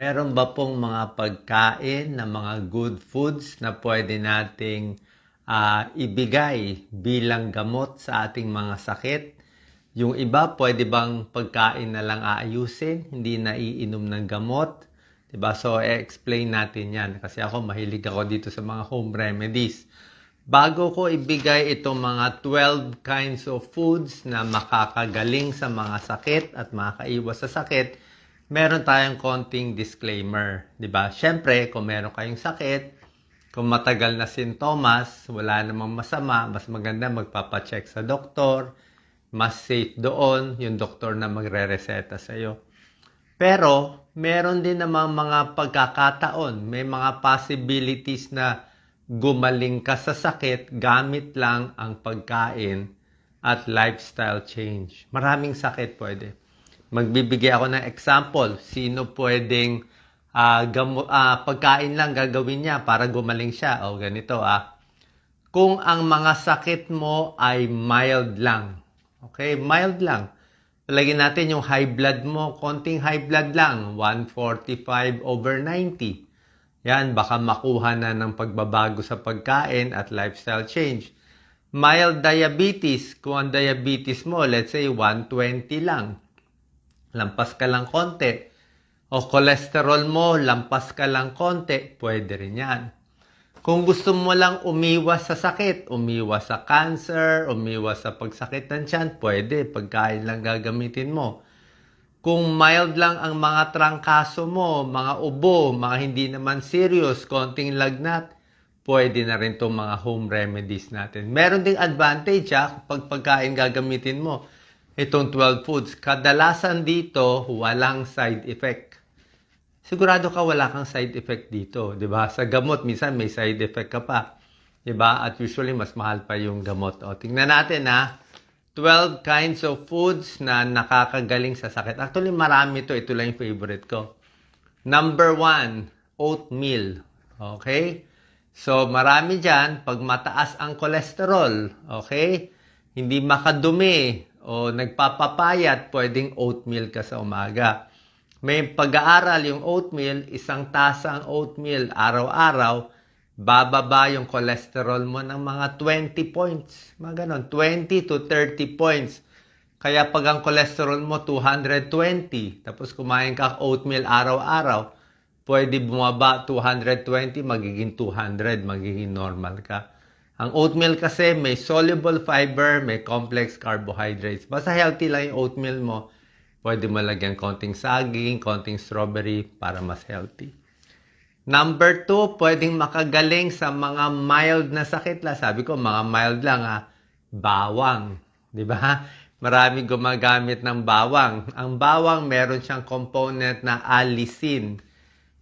Meron ba pong mga pagkain na mga good foods na pwede nating ah, ibigay bilang gamot sa ating mga sakit? Yung iba, pwede bang pagkain na lang aayusin, hindi na iinom ng gamot? 'Di ba? So, i-explain natin yan. Kasi ako, mahilig ako dito sa mga home remedies. Bago ko ibigay itong mga 12 kinds of foods na makakagaling sa mga sakit at makakaiwas sa sakit, meron tayong konting disclaimer, 'di ba? Syempre, kung meron kayong sakit, kung matagal na sintomas, wala namang masama, mas maganda magpapacheck sa doktor, mas safe doon yung doktor na magre-reseta sa iyo. Pero, meron din namang mga pagkakataon, may mga possibilities na gumaling ka sa sakit gamit lang ang pagkain at lifestyle change. Maraming sakit pwede. Magbibigay ako ng example. Sino pwedeng ah, gamo- ah, pagkain lang gagawin niya para gumaling siya? O ganito ah. Kung ang mga sakit mo ay mild lang. Okay, mild lang. Lagyan natin yung high blood mo, konting high blood lang, 145 over 90. Yan, baka makuha na ng pagbabago sa pagkain at lifestyle change. Mild diabetes, kung ang diabetes mo, let's say 120 lang, lampas ka lang konti. O cholesterol mo, lampas ka lang konti, pwede rin yan. Kung gusto mo lang umiwas sa sakit, umiwas sa cancer, umiwas sa pagsakit ng tiyan, pwede, pagkain lang gagamitin mo. Kung mild lang ang mga trangkaso mo, mga ubo, mga hindi naman serious, konting lagnat, pwede na rin itong mga home remedies natin. Meron ding advantage ha, kapag pagkain gagamitin mo. Itong 12 foods, kadalasan dito, walang side effect. Sigurado ka wala kang side effect dito, 'di ba? Sa gamot minsan may side effect ka pa. 'Di ba? At usually mas mahal pa yung gamot. O tingnan natin ha. 12 kinds of foods na nakakagaling sa sakit. Actually, marami to. Ito lang yung favorite ko. Number one, oatmeal. Okay? So, marami dyan, pag mataas ang cholesterol, okay? Hindi makadumi o nagpapapayat, pwedeng oatmeal ka sa umaga. May pag-aaral yung oatmeal, isang tasa ang oatmeal araw-araw, bababa yung cholesterol mo ng mga 20 points. Mga ganon, 20 to 30 points. Kaya pag ang cholesterol mo 220, tapos kumain ka oatmeal araw-araw, pwede bumaba 220, magiging 200, magiging normal ka. Ang oatmeal kasi may soluble fiber, may complex carbohydrates. Basta healthy lang yung oatmeal mo, pwede mo lagyan konting saging, konting strawberry para mas healthy. Number two, pwedeng makagaling sa mga mild na sakit lang. Sabi ko, mga mild lang ha. Bawang. Di ba? Marami gumagamit ng bawang. Ang bawang, meron siyang component na allicin.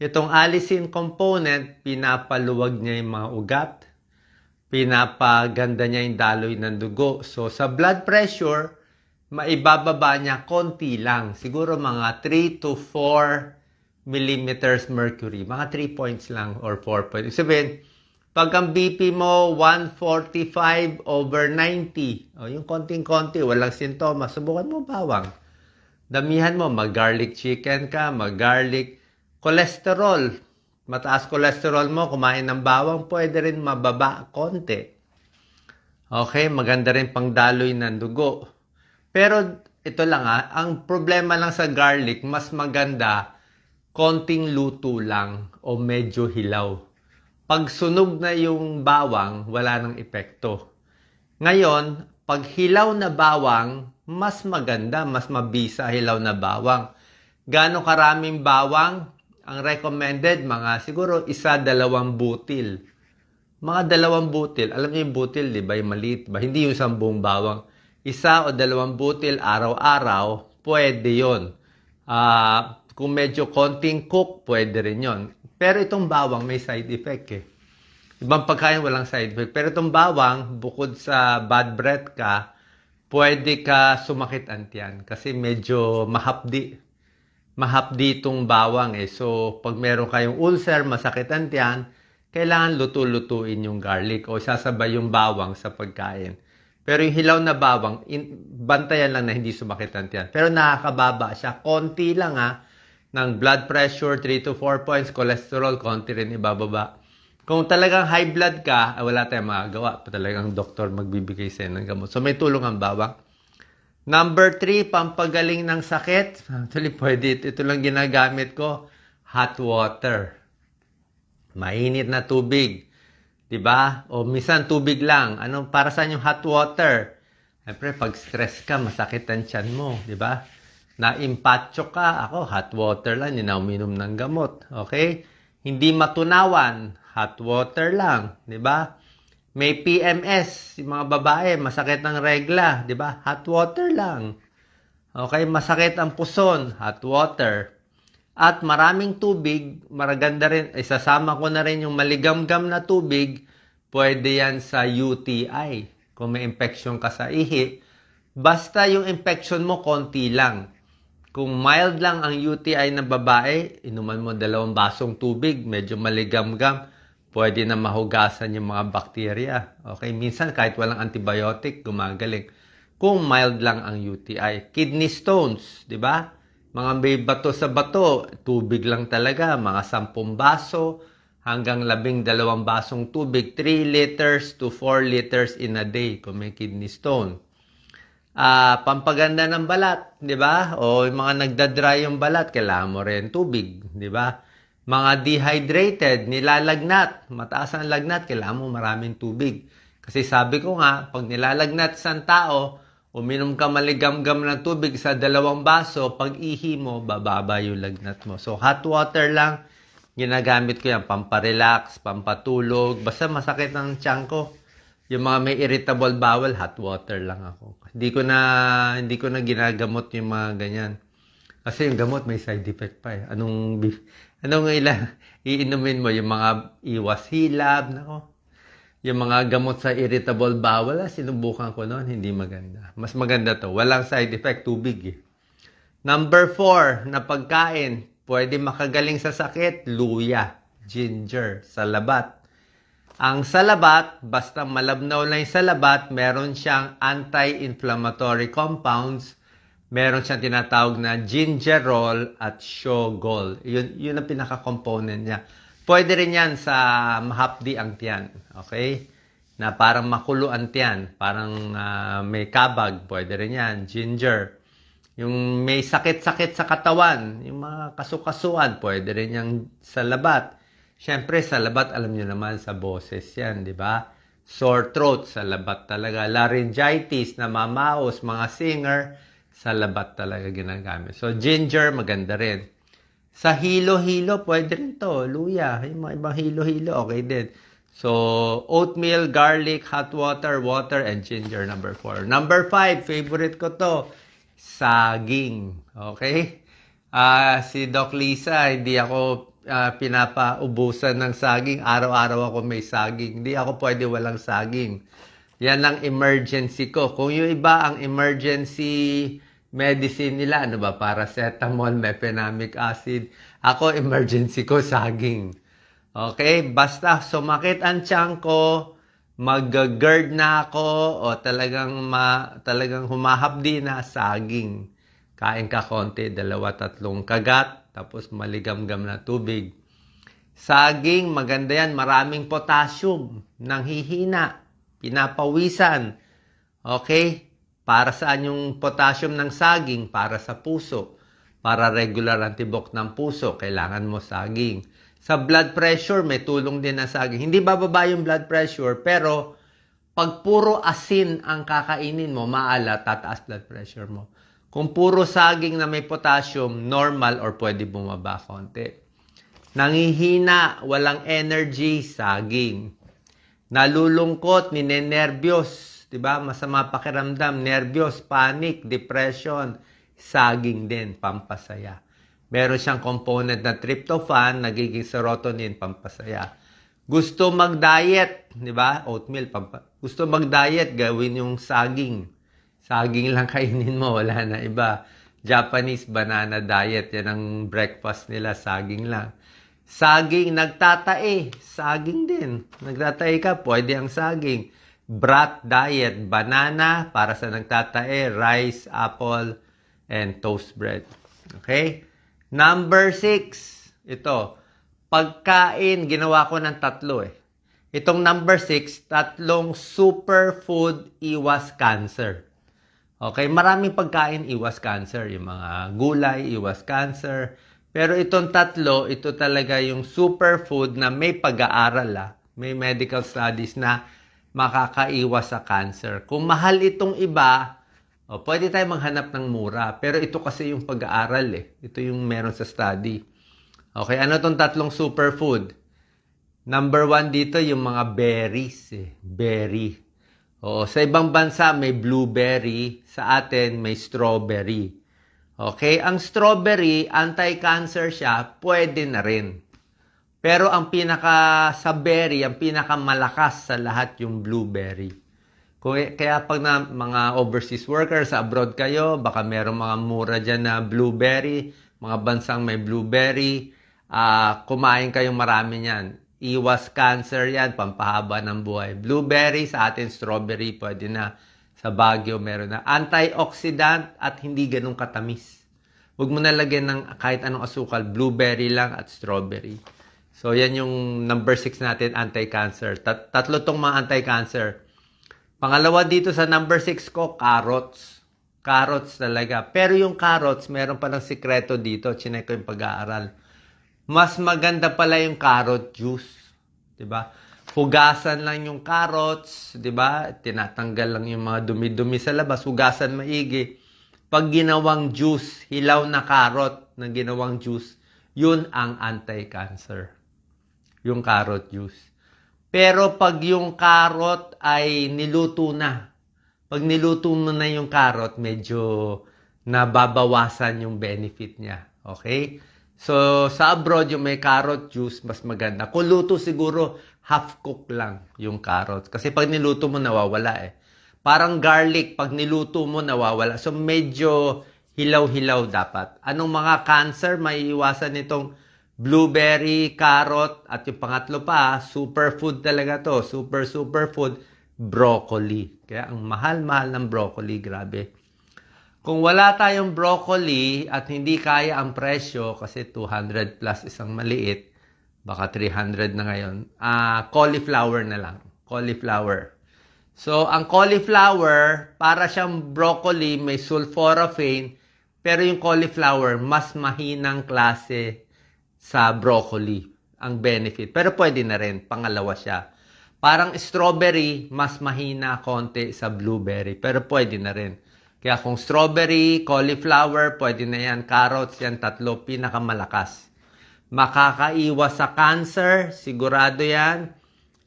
Itong allicin component, pinapaluwag niya yung mga ugat. Pinapaganda niya yung daloy ng dugo. So, sa blood pressure, maibababa niya konti lang. Siguro mga 3 to 4 millimeters mercury. Mga 3 points lang or 4 points. Sabihin, pag ang BP mo 145 over 90, o yung konting-konti, walang sintomas, subukan mo bawang. Damihan mo, mag-garlic chicken ka, mag-garlic cholesterol. Mataas cholesterol mo, kumain ng bawang, pwede rin mababa konti. Okay, maganda rin pang daloy ng dugo. Pero ito lang ha, ang problema lang sa garlic, mas maganda konting luto lang o medyo hilaw. Pag sunog na yung bawang, wala nang epekto. Ngayon, pag hilaw na bawang, mas maganda, mas mabisa hilaw na bawang. Gano'ng karaming bawang? Ang recommended, mga siguro isa, dalawang butil. Mga dalawang butil. Alam niyo yung butil, di ba? Yung maliit ba? Hindi yung isang buong bawang. Isa o dalawang butil araw-araw, pwede yon. Ah, kung medyo konting cook, pwede rin yon. Pero itong bawang may side effect eh. Ibang pagkain walang side effect. Pero itong bawang, bukod sa bad breath ka, pwede ka sumakit ang tiyan kasi medyo mahapdi. Mahapdi itong bawang eh. So, pag meron kayong ulcer, masakit ang tiyan, kailangan luto-lutuin yung garlic o sasabay yung bawang sa pagkain. Pero yung hilaw na bawang, in, bantayan lang na hindi sumakit ang tiyan. Pero nakakababa siya. Konti lang ha. ng blood pressure, 3 to 4 points, cholesterol, konti rin ibababa. Kung talagang high blood ka, wala tayong magagawa. Talagang doktor magbibigay sa'yo ng gamot. So may tulong ang bawang. Number 3, pampagaling ng sakit. Actually, pwede. Ito, lang ginagamit ko. Hot water. Mainit na tubig. 'Di ba? O minsan tubig lang. Ano para saan yung hot water? Siyempre, pag stress ka, masakit ang tiyan mo, 'di ba? Na-impatcho ka, ako hot water lang, hindi na uminom ng gamot. Okay? Hindi matunawan, hot water lang, 'di ba? May PMS, yung mga babae, masakit ang regla, 'di ba? Hot water lang. Okay, masakit ang puson, hot water. At maraming tubig, maraganda rin, isasama ko na rin yung maligamgam na tubig, pwede yan sa UTI. Kung may infection ka sa ihi, basta yung infection mo konti lang. Kung mild lang ang UTI na babae, inuman mo dalawang basong tubig, medyo maligamgam, pwede na mahugasan yung mga bakterya. Okay, minsan kahit walang antibiotic, gumagaling. Kung mild lang ang UTI. Kidney stones, di ba? Mga may bato sa bato, tubig lang talaga, mga sampung baso hanggang labing dalawang basong tubig, 3 liters to 4 liters in a day kung may kidney stone. Ah, pampaganda ng balat, 'di ba? O yung mga nagda-dry yung balat, kailangan mo rin tubig, 'di ba? Mga dehydrated, nilalagnat, mataas ang lagnat, kailangan mo maraming tubig. Kasi sabi ko nga, pag nilalagnat sa tao, uminom ka maligamgam ng tubig sa dalawang baso, pag ihi mo, bababa yung lagnat mo. So, hot water lang, ginagamit ko yan, pamparelax, pampatulog, basta masakit ang tiyan ko. Yung mga may irritable bowel, hot water lang ako. Hindi ko na, hindi ko na ginagamot yung mga ganyan. Kasi yung gamot may side effect pa eh. Anong, anong ilan, iinumin mo? Yung mga iwas hilab, nako. Yung mga gamot sa irritable bowel, ah, sinubukan ko noon, hindi maganda. Mas maganda to. Walang side effect, tubig eh. Number four, na pagkain, pwede makagaling sa sakit, luya, ginger, salabat. Ang salabat, basta malabnaw lang yung salabat, meron siyang anti-inflammatory compounds, meron siyang tinatawag na gingerol at shogol. Yun, yun ang pinaka-component niya. Pwede rin yan sa mahapdi ang tiyan. Okay? Na parang makulo ang tiyan. Parang ah, may kabag. Pwede rin yan. Ginger. Yung may sakit-sakit sa katawan. Yung mga kasukasuan. Pwede rin yan sa labat. Siyempre, sa labat, alam niyo naman, sa boses yan. di ba? Sore throat, sa labat talaga. Laryngitis, namamaos, mga singer, sa labat talaga ginagamit. So, ginger, maganda rin. Sa hilo-hilo, pwede rin to. Luya. Yung mga ibang hilo-hilo, okay din. So, oatmeal, garlic, hot water, water, and ginger, number four. Number five, favorite ko to, saging. Okay? Ah, si Doc Lisa, hindi ako ah, pinapaubusan ng saging. Araw-araw ako may saging. Hindi ako pwede walang saging. Yan ang emergency ko. Kung yung iba ang emergency medicine nila, ano ba, paracetamol, mefenamic acid. Ako, emergency ko, saging. Okay? Basta sumakit ang tiyan ko, mag-GERD na ako, o talagang, ma, talagang humahapdi na, saging. Kain ka konti, dalawa, tatlong kagat, tapos maligamgam na tubig. Saging, maganda yan, maraming potassium, nanghihina, pinapawisan. Okay? Para saan yung potassium ng saging? Para sa puso. Para regular antibok ng puso, kailangan mo saging. Sa blood pressure, may tulong din ang saging. Hindi bababa yung blood pressure, pero pag puro asin ang kakainin mo, maalat, tataas blood pressure mo. Kung puro saging na may potassium, normal or pwede bumaba konti. Nangihina, walang energy, saging. Nalulungkot, ninenervyos, 'di ba? Masama pakiramdam, nervyos, panic, depression, saging din, pampasaya. Meron siyang component na tryptophan, nagiging serotonin, pampasaya. Gusto mag-diet, 'di ba? Oatmeal, pampa- gusto mag-diet, gawin yung saging. Saging lang kainin mo, wala na iba. Japanese banana diet, yan ang breakfast nila, saging lang. Saging, nagtatae, saging din. Nagtatae ka, pwede ang saging. Brat diet, banana para sa nagtatae, rice, apple, and toast bread. Okay? Number six, ito, pagkain, ginawa ko ng tatlo eh. Itong number six, tatlong superfood iwas cancer. Okay, maraming pagkain iwas cancer, yung mga gulay iwas cancer. Pero itong tatlo, ito talaga yung superfood na may pag-aaral ah. May medical studies na makakaiwas sa cancer. Kung mahal itong iba, o, pwede tayo maghanap ng mura. Pero ito kasi yung pag-aaral eh. Ito yung meron sa study. Okay, ano tong tatlong superfood? Number one dito, yung mga berries eh. Berry. Oo, sa ibang bansa may blueberry, sa atin may strawberry. Okay, ang strawberry, anti-cancer siya, pwede na rin. Pero ang pinaka sa berry, ang pinakamalakas sa lahat yung blueberry. Kaya pag na mga overseas workers sa abroad kayo, baka merong mga mura dyan na blueberry, mga bansang may blueberry, ah kumain kayong marami niyan. Iwas cancer yan, pampahaba ng buhay. Blueberry, sa atin strawberry, pwede na. Sa Baguio, meron na. Antioxidant at hindi ganun katamis. Huwag mo nalagyan ng kahit anong asukal, blueberry lang at strawberry. So, yan yung number 6 natin, anti-cancer. Tat- tatlo tong mga anti-cancer. Pangalawa dito sa number 6 ko, carrots. Carrots talaga. Pero yung carrots, meron palang sikreto dito. Chinek ko yung pag-aaral. Mas maganda pala yung carrot juice. ba? Hugasan lang yung carrots, ba? Tinatanggal lang yung mga dumi-dumi sa labas, hugasan maigi. Pag ginawang juice, hilaw na carrot na ginawang juice, yun ang anti-cancer. Yung carrot juice. Pero pag yung carrot ay niluto na, pag niluto mo na yung carrot, medyo nababawasan yung benefit niya. Okay? So, sa abroad, yung may carrot juice, mas maganda. Kung luto siguro, half cook lang yung carrot. Kasi pag niluto mo, nawawala eh. Parang garlic, pag niluto mo, nawawala. So, medyo hilaw-hilaw dapat. Anong mga cancer may iwasan nitong blueberry, carrot, at yung pangatlo pa, superfood talaga to. Super, superfood, broccoli. Kaya ang mahal-mahal ng broccoli, grabe. Kung wala tayong broccoli at hindi kaya ang presyo kasi 200 plus isang maliit, baka 300 na ngayon, ah cauliflower na lang. Cauliflower. So, ang cauliflower, para siyang broccoli, may sulforaphane, pero yung cauliflower, mas mahinang klase sa broccoli ang benefit. Pero pwede na rin, pangalawa siya. Parang strawberry, mas mahina konti sa blueberry, pero pwede na rin. Kaya kung strawberry, cauliflower, pwede na yan. Carrots, yan tatlo, pinakamalakas. Makakaiwas sa cancer, sigurado yan.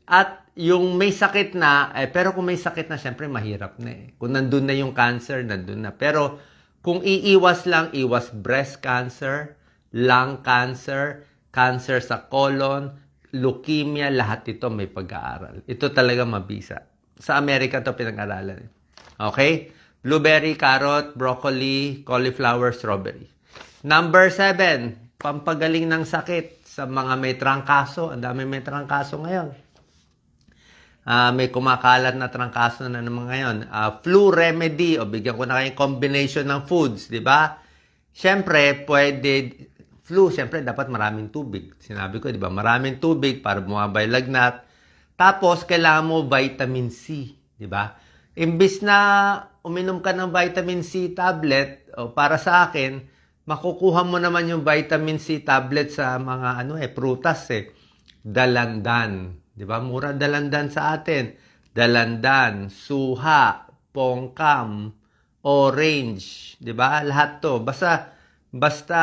At yung may sakit na, eh, pero kung may sakit na, syempre mahirap na eh. Kung nandun na yung cancer, nandun na. Pero kung iiwas lang, iwas breast cancer, lung cancer, cancer sa colon, leukemia, lahat ito may pag-aaral. Ito talaga mabisa. Sa Amerika to pinag-aralan. Okay? Blueberry, carrot, broccoli, cauliflower, strawberry. Number seven, pampagaling ng sakit sa mga may trangkaso. Ang dami may trangkaso ngayon. Ah, may kumakalat na trangkaso na naman ngayon. Ah, flu remedy, o bigyan ko na kayong combination ng foods, di ba? Siyempre, pwede, flu, siyempre, dapat maraming tubig. Sinabi ko, di ba? Maraming tubig para bumabay lagnat. Tapos, kailangan mo vitamin C, di ba? Imbis na uminom ka ng vitamin C tablet, o para sa akin, makukuha mo naman yung vitamin C tablet sa mga ano eh, prutas eh. Dalandan. Di ba? Mura dalandan sa atin. Dalandan, suha, pongkam, orange. Di ba? Lahat to. Basta, basta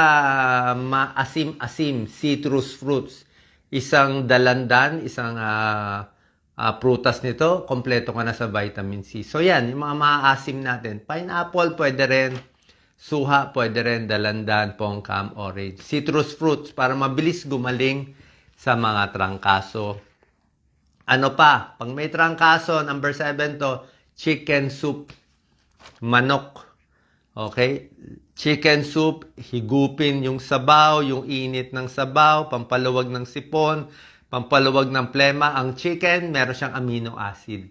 maasim-asim, citrus fruits. Isang dalandan, isang ah, ah, prutas nito, kompleto ka na sa vitamin C. So yan, yung mga maaasim natin. Pineapple, pwede rin. Suha, pwede rin. Dalandan, pongkam, orange. Citrus fruits, para mabilis gumaling sa mga trangkaso. Ano pa? Pag may trangkaso, number 7 to, chicken soup. Manok. Okay? Chicken soup, higupin yung sabaw, yung init ng sabaw, pampaluwag ng sipon, pampaluwag ng plema. Ang chicken, meron siyang amino acid.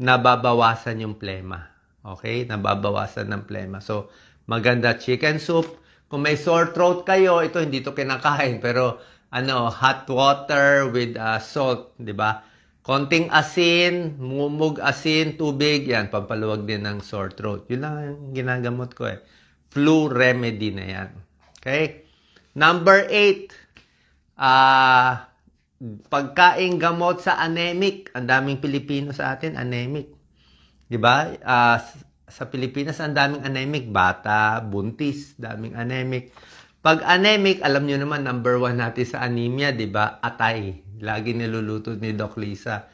Nababawasan yung plema. Okay? Nababawasan ng plema. So, maganda chicken soup. Kung may sore throat kayo, ito hindi to kinakain. Pero ano, hot water with uh, salt, di ba? Konting asin, mumug asin, tubig, yan, pampaluwag din ng sore throat. Yun lang ang ginagamot ko eh. Flu remedy na yan. Okay? Number eight, ah, pagkain gamot sa anemic. Ang daming Pilipino sa atin, anemic. Di ba? Ah, sa Pilipinas, ang daming anemic. Bata, buntis, daming anemic. Pag anemic, alam nyo naman, number one natin sa anemia, di ba? Atay. Lagi niluluto ni Doc Lisa.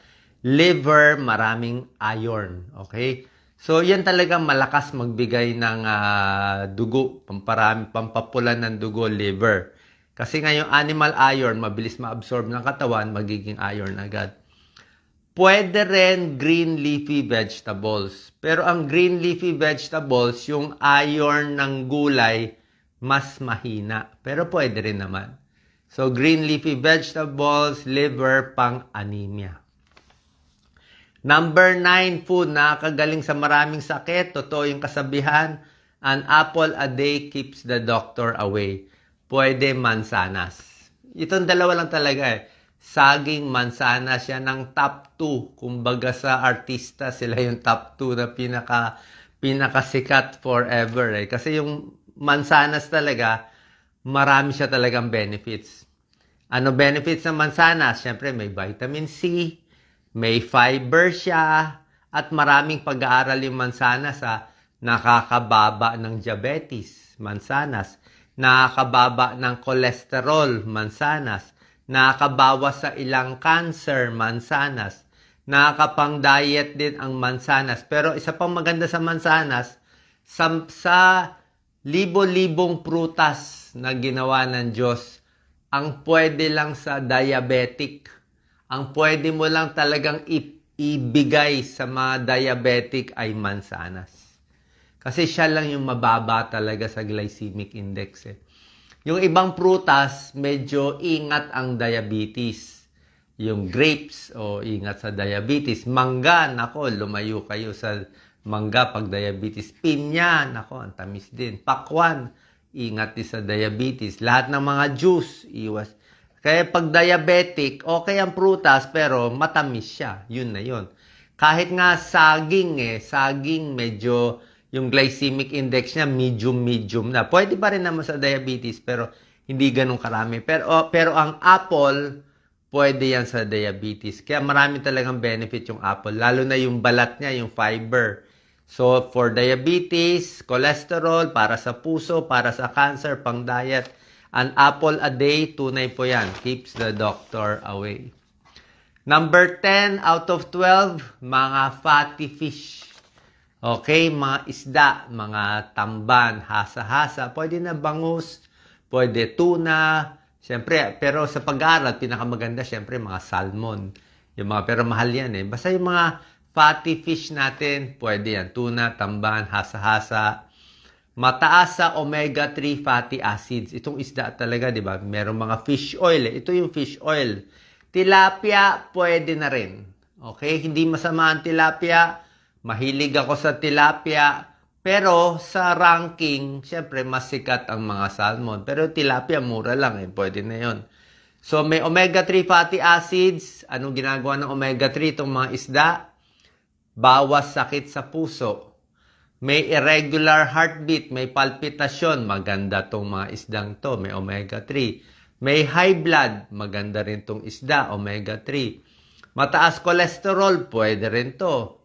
Liver, maraming iron. Okay? So, yan talagang malakas magbigay ng ah, dugo. Pamparami, pampapulan ng dugo, liver. Kasi nga yung animal iron, mabilis ma-absorb ng katawan, magiging iron agad. Pwede rin green leafy vegetables. Pero ang green leafy vegetables, yung iron ng gulay, mas mahina. Pero pwede rin naman. So, green leafy vegetables, liver, pang anemia. Number nine, food, nakakagaling sa maraming sakit. Totoo yung kasabihan, an apple a day keeps the doctor away. Pwede mansanas. Itong dalawa lang talaga eh. Saging, mansanas, yan ang top 2. Kumbaga sa artista, sila yung top 2 na pinaka, pinakasikat forever eh. Kasi yung mansanas talaga, marami siya talagang benefits. Ano benefits ng mansanas? Siyempre, may vitamin C, may fiber siya, at maraming pag-aaral yung mansanas sa nakakababa ng diabetes, mansanas, nakakababa ng kolesterol, mansanas, nakakabawas sa ilang cancer, mansanas, nakakapang-diet din ang mansanas. Pero isa pang maganda sa mansanas, sa, sa libo-libong prutas na ginawa ng Diyos, ang pwede lang sa diabetic, ang pwede mo lang talagang ibigay sa mga diabetic ay mansanas. Kasi siya lang yung mababa talaga sa glycemic index eh. Yung ibang prutas, medyo ingat ang diabetes. Yung grapes, o ingat sa diabetes. Mangga, nako, lumayo kayo sa mangga pag diabetes. Pinya, nako, ang tamis din. Pakwan, ingat din sa diabetes. Lahat ng mga juice, iwas. Kaya pag diabetic, okay ang prutas, pero matamis siya. Yun na yun. Kahit nga saging eh, saging medyo yung glycemic index niya medium-medium na. Pwede pa rin naman sa diabetes pero hindi ganun karami. Pero, oh, pero ang apple, pwede yan sa diabetes. Kaya marami talagang benefit yung apple. Lalo na yung balat niya, yung fiber. So, for diabetes, cholesterol, para sa puso, para sa cancer, pang diet, an apple a day, tunay po yan. Keeps the doctor away. Number 10 out of 12, mga fatty fish. Okay, mga isda, mga tamban, hasa-hasa, pwede na bangus, pwede tuna, siyempre, pero sa pag-aaral, pinakamaganda, siyempre, mga salmon. Yung mga, pero mahal yan eh. Basta yung mga fatty fish natin, pwede yan. Tuna, tamban, hasa-hasa. Mataas sa omega-3 fatty acids. Itong isda talaga, di ba? Merong mga fish oil eh. Ito yung fish oil. Tilapia, pwede na rin. Okay? Hindi masama ang tilapia. Mahilig ako sa tilapia. Pero sa ranking, syempre mas sikat ang mga salmon. Pero tilapia, mura lang eh. Pwede na yon. So may omega-3 fatty acids. Anong ginagawa ng omega-3 itong mga isda? Bawas sakit sa puso. May irregular heartbeat, may palpitasyon. Maganda tong mga isdang to. May omega-3. May high blood. Maganda rin tong isda, omega-3. Mataas cholesterol, pwede rin to.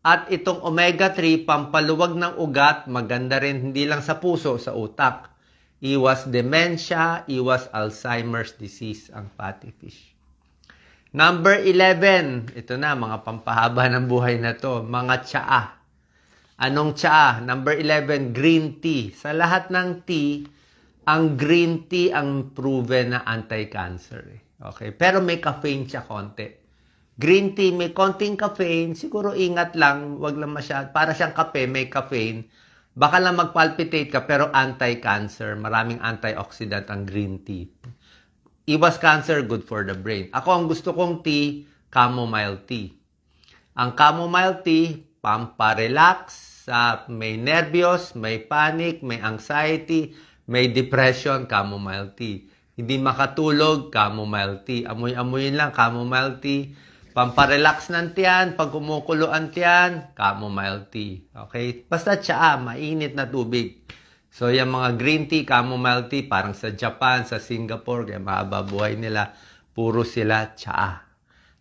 At itong omega-3, pampaluwag ng ugat, maganda rin hindi lang sa puso, sa utak. Iwas dementia, iwas Alzheimer's disease ang fatty fish. Number 11, ito na, mga pampahaba ng buhay na to, mga tsaa. Anong tsaa? Number 11, green tea. Sa lahat ng tea, ang green tea ang proven na anti-cancer. Eh. Okay? Pero may caffeine siya konti. Green tea, may konting caffeine, siguro ingat lang, wag lang masyad. Para siyang kape, may caffeine. Baka lang magpalpitate ka, pero anti-cancer. Maraming antioxidant ang green tea. Iwas cancer, good for the brain. Ako, ang gusto kong tea, chamomile tea. Ang chamomile tea, pamparelax, sa may nervyos, may panic, may anxiety, May depression, chamomile tea. Hindi makatulog, chamomile tea. Amoy-amoyin lang, chamomile tea. Pamparelax ng tiyan, pag kumukulo ang tiyan, chamomile tea. Okay? Basta tsaa, mainit na tubig. So, yung mga green tea, chamomile tea, parang sa Japan, sa Singapore, kaya mahaba buhay nila, puro sila tsaa.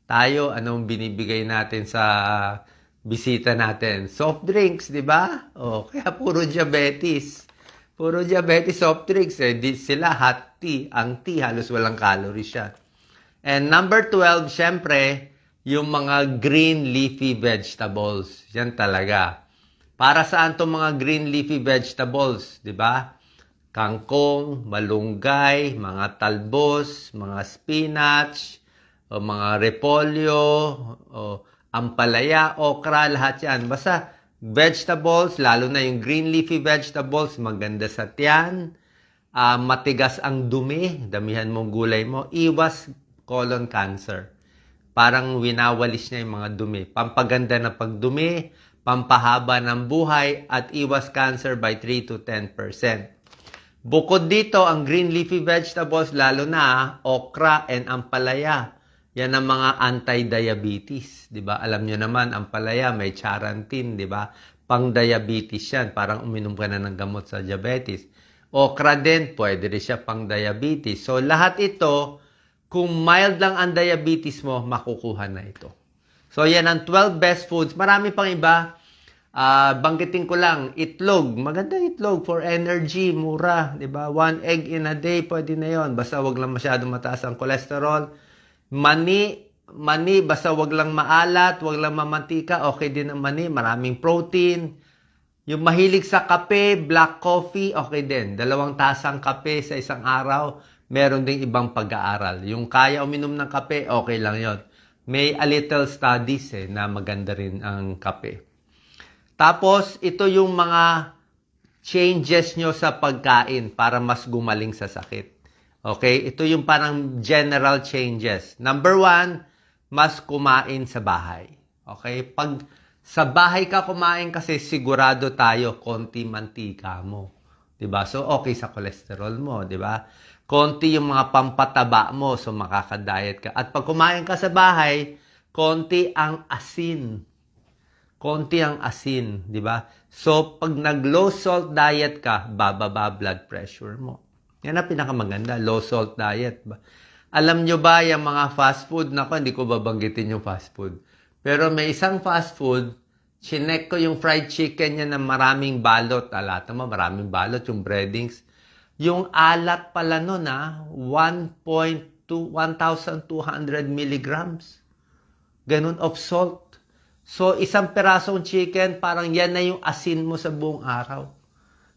Tayo, anong binibigay natin sa bisita natin? Soft drinks, di ba? O, kaya puro diabetes. Puro diabetes soft drinks. Eh. Di sila hot tea. Ang tea, halos walang calorie siya. And number 12, syempre, yung mga green leafy vegetables. Yan talaga. Para saan to mga green leafy vegetables, di ba? Kangkong, malunggay, mga talbos, mga spinach, o mga repolyo, o ampalaya, okra, lahat yan. Basta vegetables, lalo na yung green leafy vegetables, maganda sa tiyan, ah, matigas ang dumi, damihan mong gulay mo, iwas colon cancer. Parang winawalis niya yung mga dumi. Pampaganda ng pagdumi, pampahaba ng buhay, at iwas cancer by 3 to 10%. Bukod dito, ang green leafy vegetables, lalo na okra and ampalaya. Yan ang mga anti-diabetes, 'di ba? Alam niyo naman, ampalaya may charantin, 'di ba? Pang-diabetes 'yan, parang uminom ka na ng gamot sa diabetes. Okra din, pwede rin siya pang-diabetes. So lahat ito, kung mild lang ang diabetes mo, makukuha na ito. So yan ang 12 best foods. Marami pang iba. Ah, banggitin ko lang, itlog. Maganda itlog for energy, mura, ba? One egg in a day, pwede na 'yon. Basta wag lang masyadong mataas ang cholesterol. Mani, mani, basta wag lang maalat, wag lang mamantika, okay din ang mani, maraming protein. Yung mahilig sa kape, black coffee, okay din. Dalawang tasang kape sa isang araw, meron ding ibang pag-aaral. Yung kaya uminom ng kape, okay lang yon. May a little studies eh, na maganda rin ang kape. Tapos, ito yung mga changes nyo sa pagkain para mas gumaling sa sakit. Okay? Ito yung parang general changes. Number one, mas kumain sa bahay. Okay? Pag sa bahay ka kumain kasi sigurado tayo konti mantika mo. 'Di ba? So okay sa cholesterol mo, 'di ba? Konti yung mga pampataba mo, so makaka-diet ka. At pag kumain ka sa bahay, konti ang asin. Konti ang asin, 'di ba? So pag nag-low salt diet ka, bababa blood pressure mo. Yan ang pinakamaganda, low salt diet. Alam nyo ba yung mga fast food? Nako, hindi ko babanggitin yung fast food. Pero may isang fast food, chinek ko yung fried chicken niya na maraming balot. Alata mo, maraming balot, yung breadings. Yung alat pala nun, ah, 1.2, 1,200 milligrams. Ganun of salt. So, isang perasong chicken, parang yan na yung asin mo sa buong araw.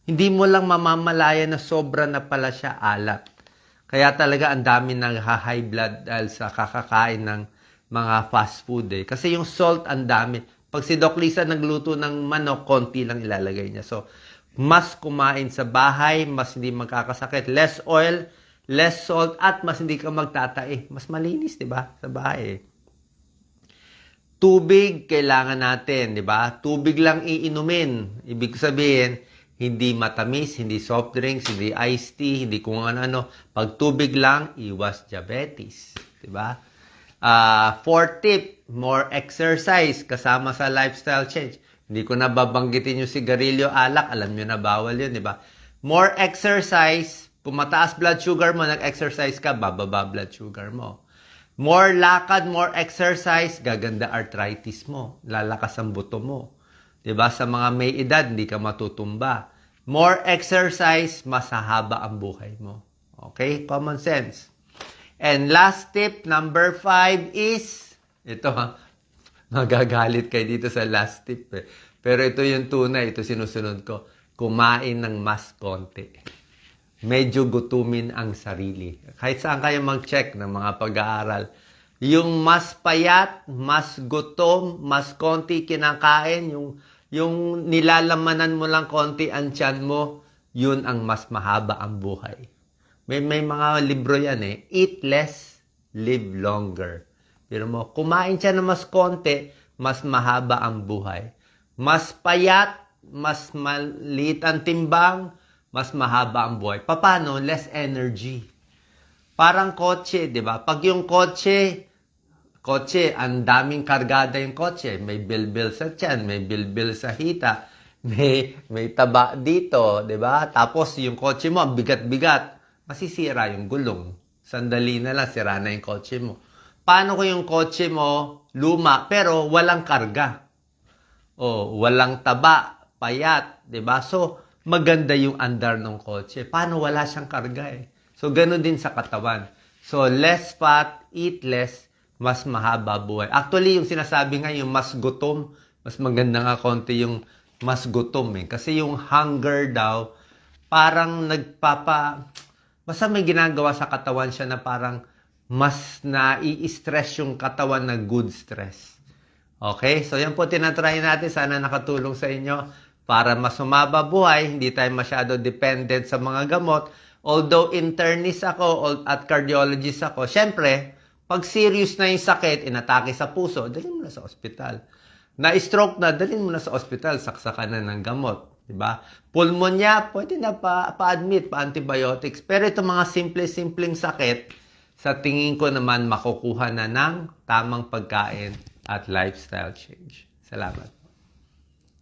Hindi mo lang mamamalaya na sobra na pala siya alat. Kaya talaga ang dami ng high blood dahil sa kakakain ng mga fast food eh. Kasi yung salt ang dami. Pag si Doc Lisa nagluto ng manok, konti lang ilalagay niya. So, mas kumain sa bahay, mas hindi magkakasakit. Less oil, less salt, at mas hindi ka magtatae. Mas malinis, di ba? Sa bahay eh. Tubig, kailangan natin, di ba? Tubig lang iinumin. Ibig sabihin, hindi matamis, hindi soft drinks, hindi iced tea, hindi kung ano-ano. Pag tubig lang, iwas diabetes. Di ba? Uh, fourth tip, more exercise kasama sa lifestyle change. Hindi ko na babanggitin yung sigarilyo, alak. Alam nyo na bawal yun, di ba? More exercise, pumataas blood sugar mo, nag-exercise ka, bababa blood sugar mo. More lakad, more exercise, gaganda arthritis mo. Lalakas ang buto mo. 'Di ba? Sa mga may edad, hindi ka matutumba. More exercise, mas hahaba ang buhay mo. Okay? Common sense. And last tip, number five is, ito ha, magagalit kayo dito sa last tip eh. Pero ito yung tunay, ito sinusunod ko. Kumain ng mas konti. Medyo gutumin ang sarili. Kahit saan kayo mag-check ng mga pag-aaral, yung mas payat, mas gutom, mas konti kinakain, yung yung nilalamanan mo lang konti ang tiyan mo, yun ang mas mahaba ang buhay. May, may mga libro yan eh. Eat less, live longer. Pero mo, kumain siya na mas konti, mas mahaba ang buhay. Mas payat, mas maliit ang timbang, mas mahaba ang buhay. Paano? Less energy. Parang kotse, di ba? Pag yung kotse, kotse, ang daming kargada yung kotse. May bilbil sa tiyan, may bilbil sa hita, may, may taba dito, di ba? Tapos yung kotse mo, ang bigat-bigat, masisira yung gulong. Sandali na lang, sira na yung kotse mo. Paano kung yung kotse mo luma, pero walang karga? O, walang taba, payat, di ba? So, maganda yung andar ng kotse. Paano wala siyang karga eh? So, ganun din sa katawan. So, less fat, eat less, mas mahaba buhay. Actually, yung sinasabi nga, yung mas gutom, mas maganda nga konti yung mas gutom eh. Kasi yung hunger daw, parang nagpapa... Basta may ginagawa sa katawan siya na parang mas nai-stress yung katawan na good stress. Okay? So, yan po tinatry natin. Sana nakatulong sa inyo para mas sumaba buhay. Hindi tayo masyado dependent sa mga gamot. Although internist ako at cardiologist ako, syempre, pag serious na yung sakit, inatake sa puso, dalhin mo na sa ospital. Na-stroke na, dalhin mo na sa ospital, saksakan na ng gamot. Diba? Pulmonya, pwede na pa, pa-admit, pa-antibiotics. Pero itong mga simple-simpleng sakit, sa tingin ko naman makukuha na ng tamang pagkain at lifestyle change. Salamat.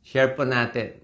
Share po natin.